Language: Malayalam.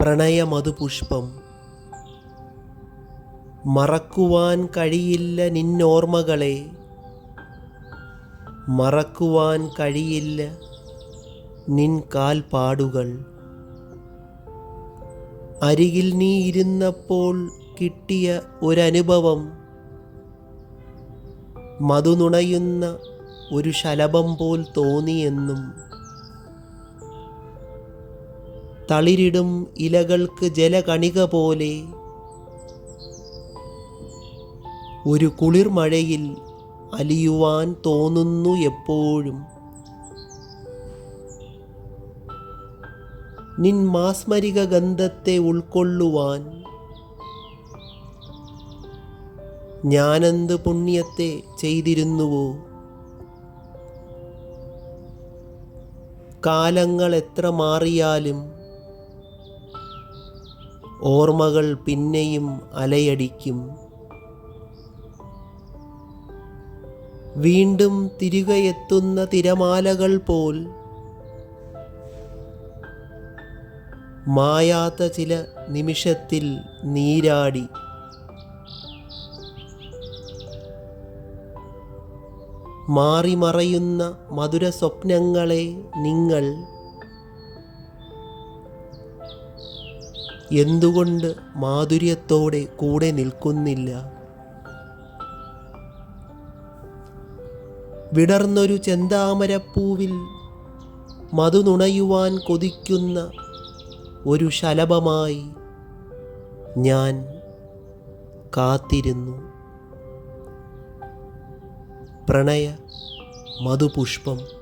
പ്രണയമധുപുഷ്പം മറക്കുവാൻ കഴിയില്ല നിന്നോർമ്മകളെ. മറക്കുവാൻ കഴിയില്ല നിൻ കാൽപാടുകൾ അരികിൽ നീ ഇരുന്നപ്പോൾ കിട്ടിയ ഒരനുഭവം. മധുനുണയുന്ന ഒരു ശലഭം പോൽ തോന്നിയെന്നും തളിരിടും ഇലകൾക്ക് ജലകണിക പോലെ. ഒരു കുളിർമഴയിൽ അലിയുവാൻ തോന്നുന്നു എപ്പോഴും. നിൻ മാസ്മരിക ഗന്ധത്തെ ഉൾക്കൊള്ളുവാൻ. ഞാനെന്ത് പുണ്യത്തെ ചെയ്തിരുന്നുവോ? കാലങ്ങൾ എത്ര മാറിയാലും ഓർമ്മകൾ പിന്നെയും അലയടിക്കും. വീണ്ടും തിരികെയെത്തുന്ന തിരമാലകൾ പോൽ മായാത്ത ചില നിമിഷത്തിൽ നീരാടി. മാറിമറയുന്ന മധുര സ്വപ്നങ്ങളെ നിങ്ങൾ എന്തുകൊണ്ട് മാധുര്യത്തോടെ കൂടെ നിൽക്കുന്നില്ല? വിടർന്നൊരു ചെന്താമരപ്പൂവിൽ മധുനുണയുവാൻ കൊതിക്കുന്ന ഒരു ശലഭമായി ഞാൻ കാത്തിരുന്നു. പ്രണയ മധുപുഷ്പം.